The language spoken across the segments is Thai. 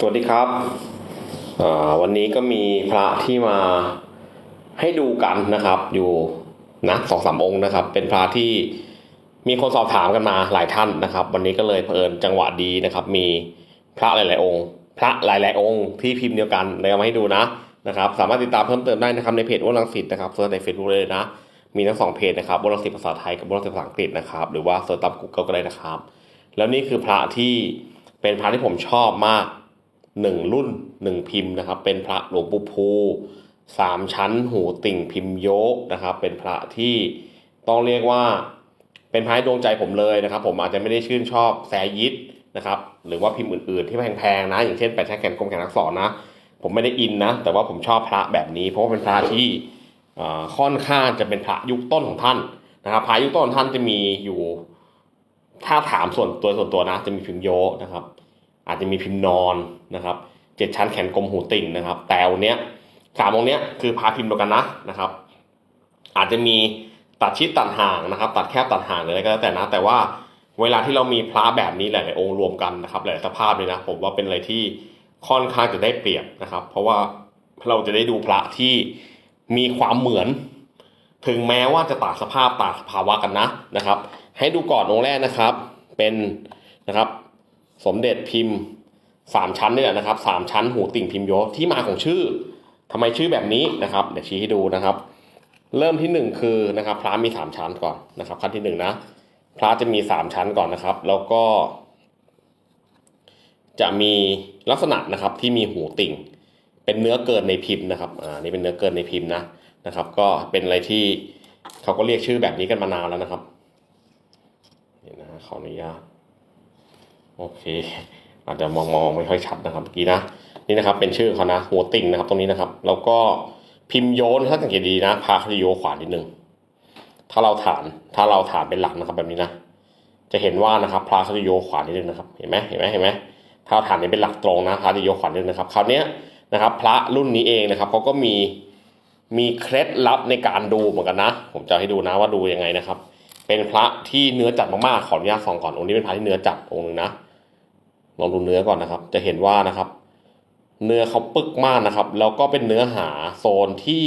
สวัสดีครับวันนี้ก็มีพระที่มาให้ดูกันนะครับ อยู่นะสองสามองค์นะครับ เป็นพระที่มีคนสอบถามกันมาหลายท่านนะครับ วันนี้ก็เลยเผอิญจังหวะดีนะครับ มีพระหลาย ๆ องค์ พระหลาย ๆ องค์ที่พิมพ์เดียวกันเลยเอามาให้ดูนะนะครับ สามารถติดตามเพิ่มเติมได้นะครับในเพจวนรังสิตนะครับเซิร์ชในเฟซบุ๊กเลยนะมีทั้งสองเพจนะครับวนรังสิตภาษาไทยกับวนรังสิตภาษาอังกฤษนะครับ หรือว่าเซิร์ชตาม Google ก็ได้นะครับ แล้วนี่คือพระที่เป็นพระที่ผมชอบมาก หนึ่งรุ่นหนึ่งพิมพ์นะครับ เป็นพระหลวงปู่ภูสามชั้นหูติ่งพิมพ์โยกนะครับ เป็นพระที่ต้องเรียกว่าเป็นพระดวงใจผมเลยนะครับ ผมอาจจะไม่ได้ชื่นชอบแซยิดนะครับ หรือว่าพิมพ์อื่นๆที่แพงๆนะ อย่างเช่นแปดแท่งแขนกลมแขนอักษรนะ ผมไม่ได้อินนะ แต่ว่าผมชอบพระแบบนี้ เพราะว่าเป็นพระที่ค่อนข้างจะเป็นพระยุคต้นของท่านนะครับพระยุคต้นของท่านจะมีอยู่ถ้าถามส่วนตัวส่วนตัวนะ จะมีพิมพ์โยนะครับ อาจจะมีพิมพ์นอนนะครับเจ็ดชั้นแขนกลมหูติ่งนะครับ แต่วันเนี้ยสามองเนี้ยคือพาพิมพ์เดียวกันนะนะครับ อาจจะมีตัดชิดตัดห่างนะครับ ตัดแคบตัดห่างอะไรก็แล้วแต่นะ แต่ว่าเวลาที่เรามีพระแบบนี้หลาย ๆ องค์รวมกันนะครับ หลายสภาพเลยนะ ผมว่าเป็นอะไรที่ค่อนข้างจะได้เปรียบนะครับ เพราะว่าเราจะได้ดูพระที่มีความเหมือน ถึงแม้ว่าจะต่างสภาพต่างสภาวะกันนะนะครับ ให้ดูก่อนองค์แรกนะครับ เป็นนะครับ สมเด็จพิมพ์สามชั้นนี่แหละนะครับสามชั้นหูติ่งพิมพ์โยที่มาของชื่อทำไมชื่อแบบนี้นะครับ เดี๋ยวชี้ให้ดูนะครับ เริ่มที่หนึ่งคือนะครับ พระมีสามชั้นก่อนนะครับ ขั้นที่หนึ่งนะพระจะมีสามชั้นก่อนนะครับ แล้วก็ จะมีลักษณะนะครับที่มีหูติ่ง เป็นเนื้อเกินในพิมพ์นะครับอ่านี่เป็นเนื้อเกินในพิมพ์นะนะครับ ก็เป็นอะไรที่เขาก็เรียกชื่อแบบนี้กันมานานแล้วนะครับนี่นะขออนุญาต โอเค อาจจะมองมองไม่ค่อยชัดนะครับเมื่อกี้นะนี่นะครับเป็นชื่อเขานะหัวติ่งนะครับตรงนี้นะครับ แล้วก็พิมพ์โยนถ้าสังเกตดีนะพาเขาจะโยขวานิดนึงถ้าเราฐานถ้าเราฐานเป็นหลักนะครับแบบนี้นะจะเห็นว่านะครับพระเขาจะโยขวานิดนึงนะครับเห็นไหมเห็นไหมเห็นไหมถ้าเราฐานนี้เป็นหลักตรงนะพระจะโยขวานิดนึงนะครับคราวนี้นะครับ พระรุ่นนี้เองนะครับเขาก็มีมีเคล็ดลับในการดูเหมือนกันนะ ผมจะให้ดูนะว่าดูยังไงนะครับ เป็นพระที่เนื้อจัดมากๆขออนุญาตส่องก่อนองค์นี้เป็นพระที่เนื้อจัดองค์หนึงนะ ลองดูเนื้อก่อนนะครับ จะเห็นว่านะครับ เนื้อเขาปึกมากนะครับ แล้วก็เป็นเนื้อหาโซนที่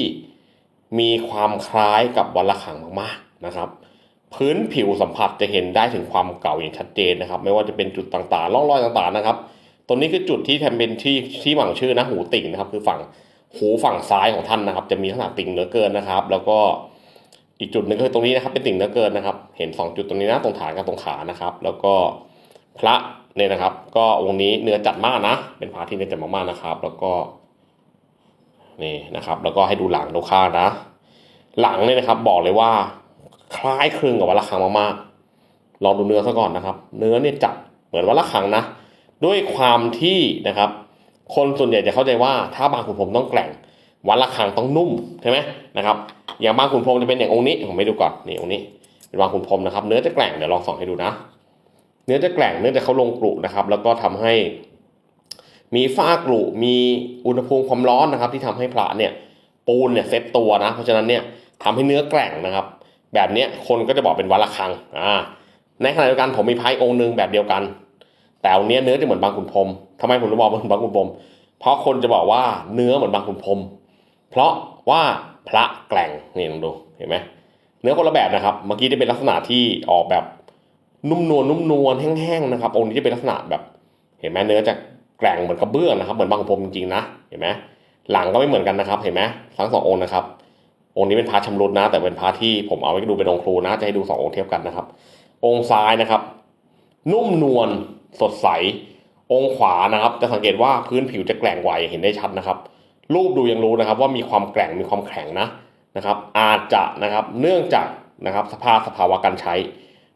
มีความคล้ายกับวันละขังมากๆนะครับ พื้นผิวสัมผัสจะเห็นได้ถึงความเก่าอย่างชัดเจนนะครับ ไม่ว่าจะเป็นจุดต่างๆร่องรอยต่างๆนะครับตรงนี้คือจุดที่แทนเป็นที่ที่หวังชื่อนะหูติ่งนะครับ คือฝั่งหูฝั่งซ้ายของท่านนะครับ จะมีลักษณะติ่งเหลือเกินนะครับ แล้วก็อีกจุดหนึ่งคือตรงนี้นะครับ เป็นติ่งเหลือเกินนะครับ เห็นสองจุดตรงนี้นะตรงฐานกับตรงขานะครับ แล้วก็พระ เนี่ยนะครับ ก็องนี้เนื้อจัดมากนะ เป็นพระที่เนื้อจัดมากๆนะครับ แล้วก็นี่นะครับ แล้วก็ให้ดูหลังดูข้างนะ หลังเนี่ยนะครับ บอกเลยว่า คล้ายคลึงกับวัดละคังมากๆลองดูเนื้อซะก่อนนะครับ เนื้อเนี่ยจัดเหมือนวัดละคังนะ ด้วยความที่นะครับ คนส่วนใหญ่จะเข้าใจว่าถ้าบางขุนพรมต้องแกร่งวัดละคังต้องนุ่มใช่ไหมนะครับ อย่างบางขุนพรมจะเป็นอย่างองค์นี้ผมไม่ดูก่อนนี่องค์นี้เป็นบางขุนพรมนะครับ เนื้อจะแกร่งเดี๋ยวลองส่องให้ดูนะ เนื้อจะแกร่งเนื่องจากเขาลงกลุนะครับ แล้วก็ทำให้ มีฝ้ากลุมีอุณหภูมิความร้อนนะครับ ที่ทำให้พระเนี่ยปูนเนี่ยเซตตัวนะ เพราะฉะนั้นเนี่ยทำให้เนื้อแกร่งนะครับ แบบเนี้ยคนก็จะบอกเป็นวัละคังอ่าในขณะเดียวกันผมมีไพายองค์หนึ่งแบบเดียวกัน แต่องค์เนี้เนื้อจะเหมือนบางขุนพรมทำไมผมถึงบอกเหมือนบางขุนพรมเพราะคนจะบอกว่าเนื้อเหมือนบางขุนพรมเพราะว่าพระแกร่งนี่ลองดูเห็นไหมเนื้อคนละแบบนะครับ เมื่อกี้จะเป็นลักษณะที่ออกแบบ นุ่มนวลนุ่มนวลแห้งๆนะครับองค์นี้จะเป็นลักษณะแบบเห็นไหมเนื้อจะแกร่งเหมือนกระเบื้องนะครับ เหมือนบางขุนพรมจริงๆนะเห็นไหมหลังก็ไม่เหมือนกันนะครับ เห็นไหมทั้งสององค์นะครับองค์นี้เป็นพระชำรุดนะ แต่เป็นพระที่ผมเอาไว้ดูเป็นองค์ครูนะจะให้ดูสององค์เทียบกันนะครับ องค์ซ้ายนะครับ นุ่มนวลสดใส องค์ขวานะครับ จะสังเกตว่าพื้นผิวจะแกร่งไวเห็นได้ชัดนะครับ รูปดูยังรู้นะครับ ว่ามีความแกร่งมีความแข็งนะนะครับ อาจจะนะครับเนื่องจากนะครับสภาพสภาวะการใช้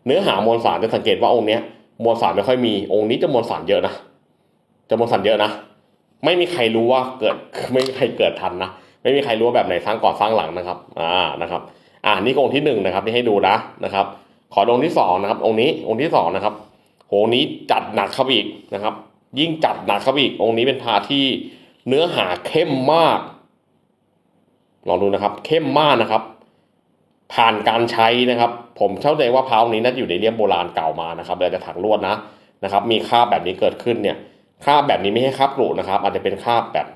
เนื้อหามวลสารจะสังเกตว่าองค์เนี้ยมวลสารไม่ค่อยมีองค์นี้จะมวลสารเยอะนะจะมวลสารเยอะนะไม่มีใครรู้ว่าเกิดไม่มีใครเกิดทันนะไม่มีใครรู้ว่าแบบไหนสร้างก่อนสร้างหลังนะครับอ่านะครับ อ่านี่องค์ที่หนึ่งนะครับที่ให้ดูนะนะครับ ขอองค์ที่สองนะครับ องค์นี้องค์ที่สองนะครับโหงนี้จัดหนักเข้าอีกนะครับ ยิ่งจัดหนักเข้าอีกองค์นี้เป็นพาที่เนื้อหาเข้มมากลองดูนะครับ เข้มมากนะครับ ผ่านการใช้นะครับ ผมเข้าใจว่าพร้าวนี้น่าจะอยู่ในเลี่ยมโบราณเก่ามานะครับเดี๋ยวจะถักลวดนะนะครับ มีคราบแบบนี้เกิดขึ้นเนี่ยคราบแบบนี้ไม่ใช่คราบกรุนะครับ อาจจะเป็นคราบแบบ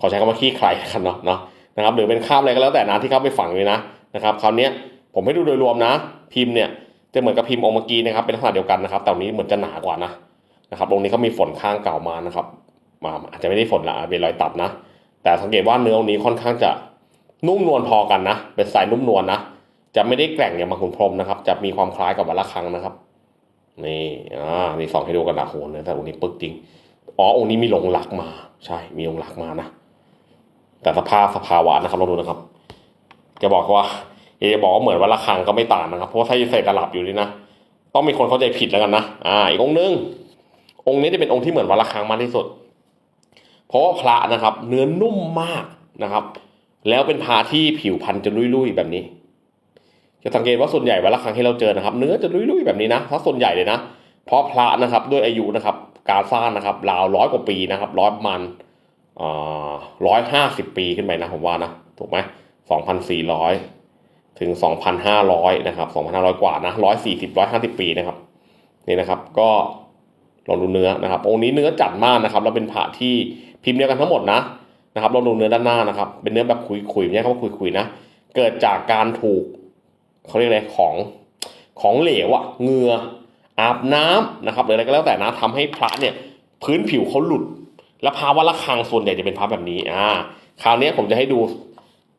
ขอใช้คำว่าขี้ใครกันเนาะเนาะนะครับ หรือเป็นคราบอะไรก็แล้วแต่นะที่เขาไปฝังเลยนะนะครับคราวนี้ผมให้ดูโดยรวมนะ พิมพ์เนี่ยจะเหมือนกับพิมพ์องค์เมื่อกี้นะครับเป็นลักษณะเดียวกันนะครับแต่วันนี้เหมือนจะหนากว่านะนะครับองนี้เขามีฝนข้างเก่ามานะครับมาอาจจะไม่ได้ฝนละเป็นรอยตัดนะ แต่สังเกตว่าเนื้อองนี้ค่อนข้างจะนุ่มนวลพอกันนะ เป็นสายนุ่มนวลนะ จะไม่ได้แกร่งอย่างบางขุนพรมนะครับ จะมีความคล้ายกับวัลคังนะครับ นี่อ่านี่สองให้ดูกันนะโหเนื้อแต่องค์นี้ปึกจริงอ๋อองค์นี้มีลงหลักมา ใช่ มีลงหลักมานะแต่สภาพสภาวะนะครับลองดูนะครับจะบอกว่าเอะบอกว่าเหมือนวัลคังก็ไม่ต่างนะครับ เพราะว่าถ้าใส่ตลับอยู่นี่นะต้องมีคนเข้าใจผิดแล้วกันนะอ่า อีกองค์นึงองค์นี้จะเป็นองค์ที่เหมือนวัลคังมากที่สุด เพราะว่าพระนะครับ เนื้อนุ่มมากนะครับ แล้วเป็นพระที่ผิวพรรณจะลุยๆแบบนี้ จะสังเกตว่าส่วนใหญ่วัลคังที่เราเจอนะครับ เนื้อจะลุยๆแบบนี้นะถ้าส่วนใหญ่เลยนะ เพราะพระนะครับด้วยอายุนะครับ การสร้างนะครับราวร้อยกว่าปีนะครับร้อยประมันร้อยห้าสิบปีขึ้นไปนะผมว่านะถูกไหมสองพันสี่ร้อยถึงสองพันห้าร้อยนะครับสองพันห้าร้อยกว่านะร้อยสี่สิบร้อยห้าสิบปีนะครับนี่นะครับก็ลองดูเนื้อนะครับองค์นี้เนื้อจัดมากนะครับแล้วเป็นพระที่พิมพ์เดียวกันทั้งหมดนะนะครับลองดูเนื้อด้านหน้านะครับ เป็นเนื้อแบบขุยๆไม่ใช่คำว่าขุยๆนะ เกิดจากการถูก เขาเรียกอะไรของของเหลวอะเงืออาบน้ำนะครับหรืออะไรก็แล้วแต่นะทำให้พระเนี่ยพื้นผิวเขาหลุด และภาวะระฆังส่วนใหญ่จะเป็นพระแบบนี้อ่าคราวนี้ผมจะให้ดู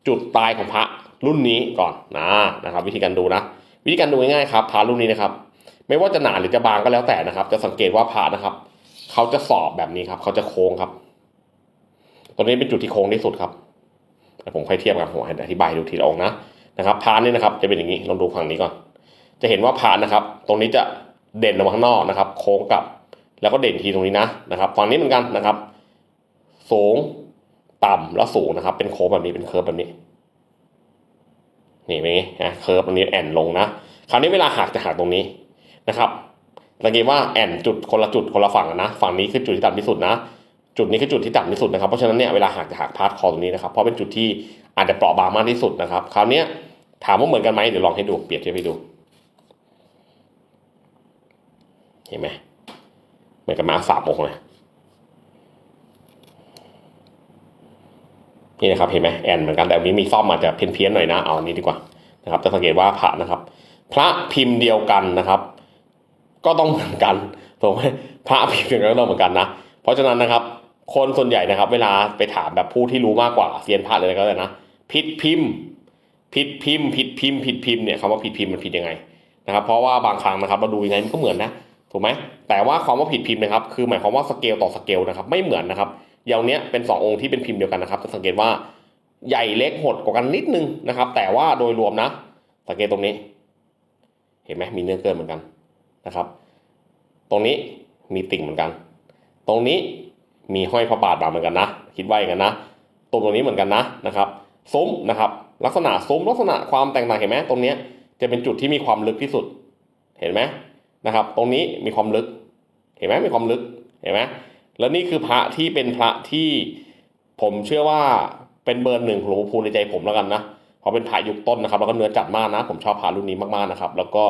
จุดตายของพระรุ่นนี้ก่อนนะนะครับ วิธีการดูนะ วิธีการดูง่ายๆครับพระรุ่นนี้นะครับ ไม่ว่าจะหนาหรือจะบางก็แล้วแต่นะครับ จะสังเกตว่าพระนะครับเขาจะสอบแบบนี้ครับเขาจะโค้งครับตรงนี้เป็นจุดที่โค้งที่สุดครับผมค่อยเทียบกับผมอธิบายดูทีละองนะ นะครับพระนี่นะครับจะเป็นอย่างนี้ลองดูฝั่งนี้ก่อน จะเห็นว่าพระนะครับ ตรงนี้จะเด่นออกมาข้างนอกนะครับ โค้งกลับ แล้วก็เด่นทีตรงนี้นะนะครับฝั่งนี้เหมือนกันนะครับ สูงต่ำแล้วสูงนะครับ เป็นโค้งแบบนี้เป็นเคิร์ฟแบบนี้ นี่เป็นไงนะเคิร์ฟตรงนี้แอนลงนะคราวนี้เวลาหักจะหักตรงนี้นะครับสังเกตว่าแอนจุดคนละจุดคนละฝั่งนะฝั่งนี้คือจุดที่ต่ำที่สุดนะ จุดนี้คือจุดที่ต่ำที่สุดนะครับเพราะฉะนั้นเนี่ยเวลาหักจะหักพาร์ทคอตรงนี้นะครับเพราะเป็นจุดที่อาจจะเปราะบางมากที่สุดนะครับ คราวนี้ ถามว่าเหมือนกันไหมเดี๋ยวลองให้ดูเปรียบเทียบให้ดู เห็นไหมเหมือนกับม้าสามองค์เลยนี่นะครับเห็นไหมแอนเหมือนกันแต่อันนี้มีซ่อมมาจะเพี้ยนๆหน่อยนะเอาอันนี้ดีกว่านะครับจะสังเกตว่าพระนะครับ พระพิมพ์เดียวกันนะครับ ก็ต้องเหมือนกันถูกไหมพระพิมพ์เดียวกันก็ต้องเหมือนกันนะเพราะฉะนั้นนะครับ คนส่วนใหญ่นะครับ เวลาไปถามแบบผู้ที่รู้มากกว่าเซียนพระเลยอะไรก็ได้นะผิดพิมพ์ ผิดพิมพ์ผิดพิมพ์ผิดพิมพ์เนี่ยคำว่าผิดพิมพ์มันผิดยังไงนะครับ เพราะว่าบางครั้งนะครับเราดูยังไงมันก็เหมือนนะถูกไหมแต่ว่าความว่าผิดพิมพ์นะครับ คือหมายความว่าสเกลต่อสเกลนะครับ ไม่เหมือนนะครับอย่างเนี้ยเป็นสององค์ที่เป็นพิมพ์เดียวกันนะครับจะสังเกตว่าใหญ่เล็กหดกว่ากันนิดนึงนะครับ แต่ว่าโดยรวมนะ สังเกตตรงนี้ เห็นไหมมีเนื้อเกินเหมือนกันนะครับ ตรงนี้มีติ่งเหมือนกัน ตรงนี้มีห้อยพระบาทบางเหมือนกันนะ คิดว่าอย่างนั้นนะตรงตรงนี้เหมือนกันนะนะครับซุ้มนะครับ ลักษณะซุ้มลักษณะความแตกต่างเห็นไหมตรงนี้จะเป็นจุดที่มีความลึกที่สุด เห็นไหมนะครับ ตรงนี้มีความลึก เห็นไหมมีความลึกเห็นไหมแล้วนี่คือพระที่เป็นพระที่ผมเชื่อว่าเป็นเบอร์หนึ่งของหลวงปู่พูนในใจผมแล้วกันนะเพราะเป็นพระยุคต้นนะครับ แล้วก็เนื้อจัดมากนะ ผมชอบพระรุ่นนี้มากๆนะครับ แล้วก็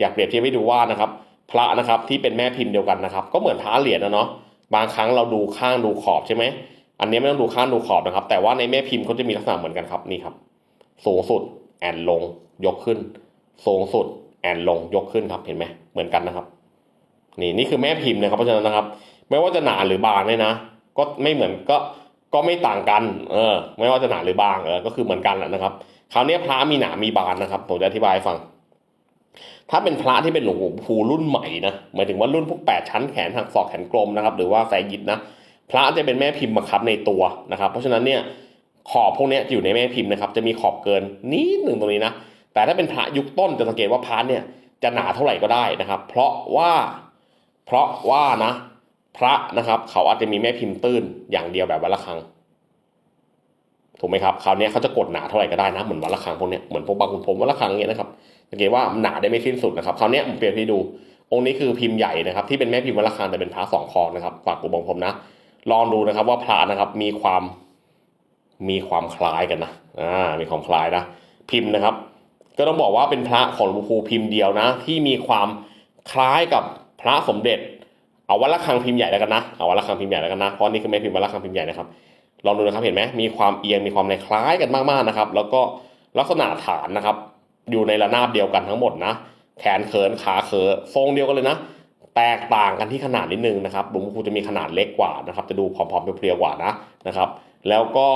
อยากเปรียบเทียบให้ดูว่านะครับ พระนะครับที่เป็นแม่พิมพ์เดียวกันนะครับ ก็เหมือนพระเหรียญนะเนาะบางครั้งเราดูข้างดูขอบใช่ไหมอันนี้ไม่ต้องดูข้างดูขอบนะครับ แต่ว่าในแม่พิมพ์เขาจะมีลักษณะเหมือนกันครับนี่ครับ สูงสุดแอนลงยกขึ้น สูงสุดแอนลงยกขึ้นครับเห็นไหมเหมือนกันนะครับ นี่นี่คือแม่พิมพ์นะครับเพราะฉะนั้นนะครับ ไม่ว่าจะหนาหรือบางเนี่ยนะ ก็ไม่เหมือนก็ก็ไม่ต่างกัน เออ ไม่ว่าจะหนาหรือบางเออก็คือเหมือนกันแหละนะครับ คราวนี้พระมีหนามีบางนะครับผมจะอธิบายฟัง ถ้าเป็นพระที่เป็นหลวงปู่รุ่นใหม่นะหมายถึงว่ารุ่นพวกแปดชั้นแขนหักศอกแขนกลมนะครับ หรือว่าไซยิดนะพระจะเป็นแม่พิมพ์บังคับในตัวนะครับ เพราะฉะนั้นเนี่ย ขอบพวกนี้จะอยู่ในแม่พิมพ์นะครับ จะมีขอบเกินนิดหนึ่งตรงนี้นะ แต่ถ้าเป็นพระยุคต้นจะสังเกตว่าพระเนี่ยจะหนาเท่าไหร่ก็ได้นะครับ เพราะว่า เพราะว่านะ พระนะครับ เขาอาจจะมีแม่พิมพ์ตื้นอย่างเดียวแบบวัดละครังถูกไหมครับคราวนี้เขาจะกดหนาเท่าไหร่ก็ได้นะเหมือนวัดละครังพวกนี้เหมือนพวกบางคุณผมวัดละครังเงี้ยนะครับสังเกตว่าหนาได้ไม่สิ้นสุดนะครับคราวนี้ผมเปรียบให้ดู องค์นี้คือพิมพ์ใหญ่นะครับที่เป็นแม่พิมพ์วัดละครังแต่เป็นพระสองคอนะครับฝากกูบองผมนะลองดูนะครับว่าพระนะครับมีความ มีความคล้ายกันนะอ่ามีความคล้ายนะพิมพ์นะครับ ก็ต้องบอกว่าเป็นพระของหลวงปู่ภูพิมพ์เดียวนะ ที่มีความคล้ายกับพระสมเด็จ เอาวัดระฆังพิมพ์ใหญ่แล้วกันนะเอาวัดระฆังพิมพ์ใหญ่แล้วกันนะเพราะนี่คือแม่พิมพ์วัดระฆังพิมพ์ใหญ่นะครับลองดูนะครับเห็นไหมมีความเอียงมีความอะไรคล้ายกันมากๆนะครับ แล้วก็ลักษณะฐานนะครับ อยู่ในระนาบเดียวกันทั้งหมดนะแขนเขินขาเขอทรงเดียวกันเลยนะแตกต่างกันที่ขนาดนิดนึงนะครับหลวงปู่จะมีขนาดเล็กกว่านะครับ จะดูผอมๆเพรียวๆกว่านะนะครับ แล้วก็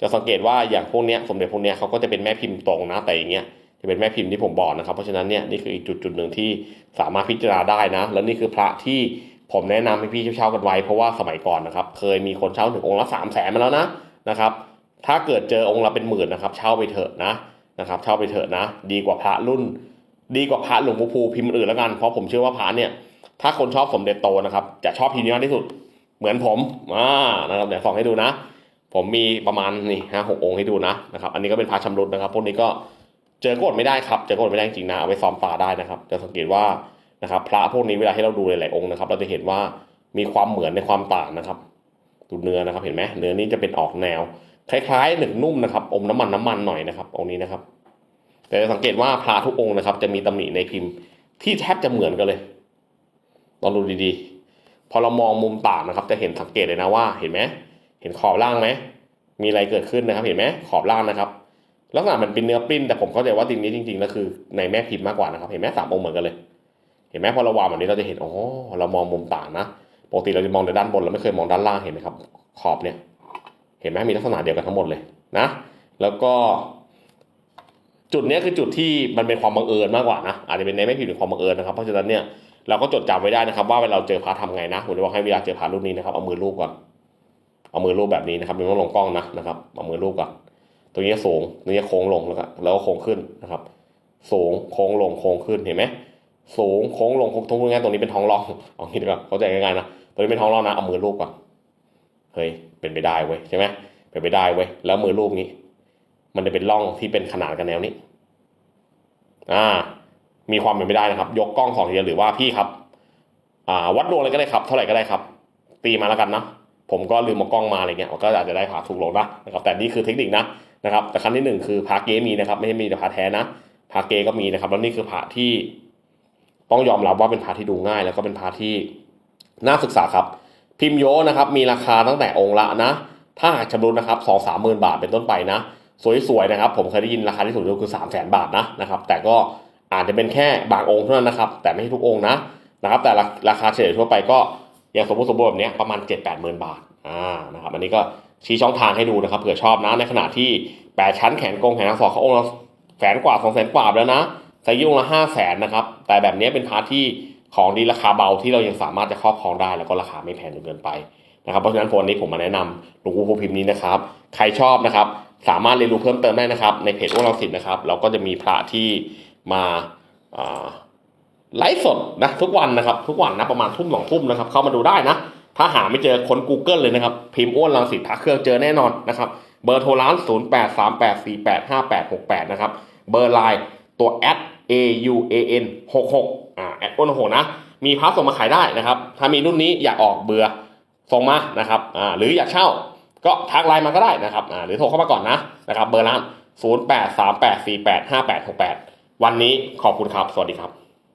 จะสังเกตว่าอย่างพวกเนี้ยสมเด็จพวกเนี้ยเขาก็จะเป็นแม่พิมพ์ตรงนะแต่อย่างเงี้ยจะเป็นแม่พิมพ์ที่ผมบอกนะครับ เพราะฉะนั้นเนี่ยนี่คืออีกจุดจุดหนึ่งที่สามารถพิจารณาได้นะ แล้วนี่คือพระที่ผมแนะนำให้พี่เช่ากันไว้ เพราะว่าสมัยก่อนนะครับ เคยมีคนเช่าถึงองค์ละสามแสนมาแล้วนะนะครับ ถ้าเกิดเจอองค์ละเป็นหมื่นนะครับ เช่าไปเถอะนะนะครับเช่าไปเถอะนะ ดีกว่าพระรุ่น ดีกว่าพระหลวงปู่ภูพิมพ์อื่นแล้วกันเพราะผมเชื่อว่าพระเนี่ยถ้าคนชอบสมเด็จโตนะครับ จะชอบพิมพ์นี้มากที่สุด เหมือนผมอ่านะครับเดี๋ยวส่องให้ดูนะ ผมมีประมาณนี่ห้าหกองค์ให้ดูนะนะครับ อันนี้ก็เป็นพระชำรุดนะครับ พวกนี้ก็เจอกดไม่ได้ครับ เจอกดไม่ได้จริงนะ เอาไปซ้อมตาได้นะครับ จะสังเกตว่านะครับ พระพวกนี้เวลาที่เราดูหลายๆองค์นะครับ เราจะเห็นว่ามีความเหมือนในความต่างนะครับดูเนื้อนะครับ เห็นไหมเนื้อนี้จะเป็นออกแนว คล้ายๆหนึ่งนุ่มนะครับ อมน้ำมันน้ำมันหน่อยนะครับ องค์นี้นะครับ แต่จะสังเกตว่าพระทุกองค์นะครับ จะมีตำหนิในพิมพ์ที่แทบจะเหมือนกันเลยลองดูดีๆ พอเรามองมุมต่างนะครับ จะเห็นสังเกตเลยนะว่า เห็นไหม เห็นขอบล่างไหม มีอะไรเกิดขึ้นนะครับ เห็นไหมขอบล่างนะครับ ลักษณะมันเป็นเนื้อปริ้น แต่ผมเข้าใจว่าติงนี้จริงๆแล้วคือในแม่พิมพ์มากกว่านะครับ เห็นไหมสามองค์เหมือนกันเลย เห็นไหมพอเราวางแบบนี้เราจะเห็นอ๋อเรามองมุมต่างนะ ปกติเราจะมองแต่ด้านบนเราไม่เคยมองด้านล่างเห็นไหมครับ ขอบเนี่ย เห็นไหมมีลักษณะเดียวกันทั้งหมดเลยนะ แล้วก็ จุดนี้คือจุดที่มันเป็นความบังเอิญมากกว่านะ อาจจะเป็นในแม่พิมพ์หรือความบังเอิญนะครับ เพราะฉะนั้นเนี่ยเราก็จดจำไว้ได้นะครับว่าเวลาเราเจอพระทำไงนะผมจะบอกให้เวลาเจอพระรูปนี้นะครับเอามือลูบก่อน เอามือลูบแบบนี้นะครับไม่ต้องลงกล้องนะนะครับเอามือลูบก่อนตรงนี้สูงตรงนี้โค้งลงแล้วก็แล้วก็โค้งขึ้นนะครับ สูงโค้งลงโค้งขึ้นเห็นไหมสูงโค้งลงโค้งตรงนี้ตรงนี้เป็นท้องร่องเอางี้ดีกว่าเข้าใจง่ายๆนะตรงนี้เป็นท้องร่องนะเอามือลูบก่อนเฮ้ยเป็นไปได้เว้ยใช่ไหมเป็นไปได้เว้ยแล้วมือลูบนี้ มันจะเป็นร่องที่เป็นขนาดกันแนวนี้ อ่า มีความเป็นไปได้นะครับ ยกกล้องสองทีหรือว่าพี่ครับ อ่า วัดดวงอะไรก็ได้ครับ เท่าไหร่ก็ได้ครับ ตีมาแล้วกันนะ ผมก็ลืมมากล้องมาอะไรเงี้ยก็อาจจะได้ผ่าถูกลงนะนะครับแต่นี่คือเทคนิคนะนะครับแต่ครั้งที่หนึ่งคือพาเกมีนะครับไม่ใช่มีแต่พาแท้นะพาเกก็มีนะครับแล้วนี่คือพาที่ ต้องยอมรับว่าเป็นพาที่ดูง่าย แล้วก็เป็นพาที่น่าศึกษาครับ พิมโยนะครับมีราคาตั้งแต่องค์ละนะ ถ้าหากชำรุดนะครับสองสามหมื่นบาทเป็นต้นไปนะ สวยๆนะครับ ผมเคยได้ยินราคาที่สูงสุดคือ3 0 0 0 0 0บาทนะนะครับแต่ก็อาจจะเป็นแค่บางองค์เท่านั้นนะครับ แต่ไม่ใช่ทุกองค์นะนะครับแต่ราคาเฉลี่ยทั่วไปก็ อย่างสมมติสมบูรณ์แบบนี้ประมาณ 7 8 0 0 0 0 บาทอ่านะครับอันนี้ก็ชี้ช่องทางให้ดูนะครับเผื่อชอบนะในขณะที่แปดชั้นแขนกงแขนสองเขาองค์ละแสนกว่าสองแสนกว่าแล้วนะใส่ยี่งละห้าแสนนะครับแต่แบบนี้เป็นพาร์ทที่ของดีราคาเบาที่เรายังสามารถจะครอบครองได้ แล้วก็ราคาไม่แพงจนเกินไปนะครับเพราะฉะนั้นวันนี้ผมมาแนะนำหลวงปู่ภูพิมพ์นี้นะครับใครชอบนะครับสามารถเรียนรู้เพิ่มเติมได้นะครับ ในเพจอ้วนรังสิตนะครับ เราก็จะมีพระที่มาอ่า ไลฟ์สดนะทุกวันนะครับ ทุกวันนะประมาณทุ่มสองทุ่มนะครับ เข้ามาดูได้นะ ถ้าหาไม่เจอค้น Google เลยนะครับ พิมพ์อ้วนรังสิตพระเครื่องเจอแน่นอนนะครับเบอร์โทรร้าน 0 8 3 8 4 8 5 8 6 8 นะครับ เบอร์ไลน์ตัวแอด a u a n 6 6อ่าแอดอ้วนหกนะ มีพระส่งมาขายได้นะครับ ถ้ามีรุ่นนี้อยากออกเบื่อส่งมานะครับอ่าหรืออยากเช่าก็ทักไลน์มาก็ได้นะครับอ่าหรือโทรเข้ามาก่อนนะนะครับ เบอร์ร้าน 0 8 3 8 4 8 5 8 6 8 วันนี้ขอบคุณครับ สวัสดีครับ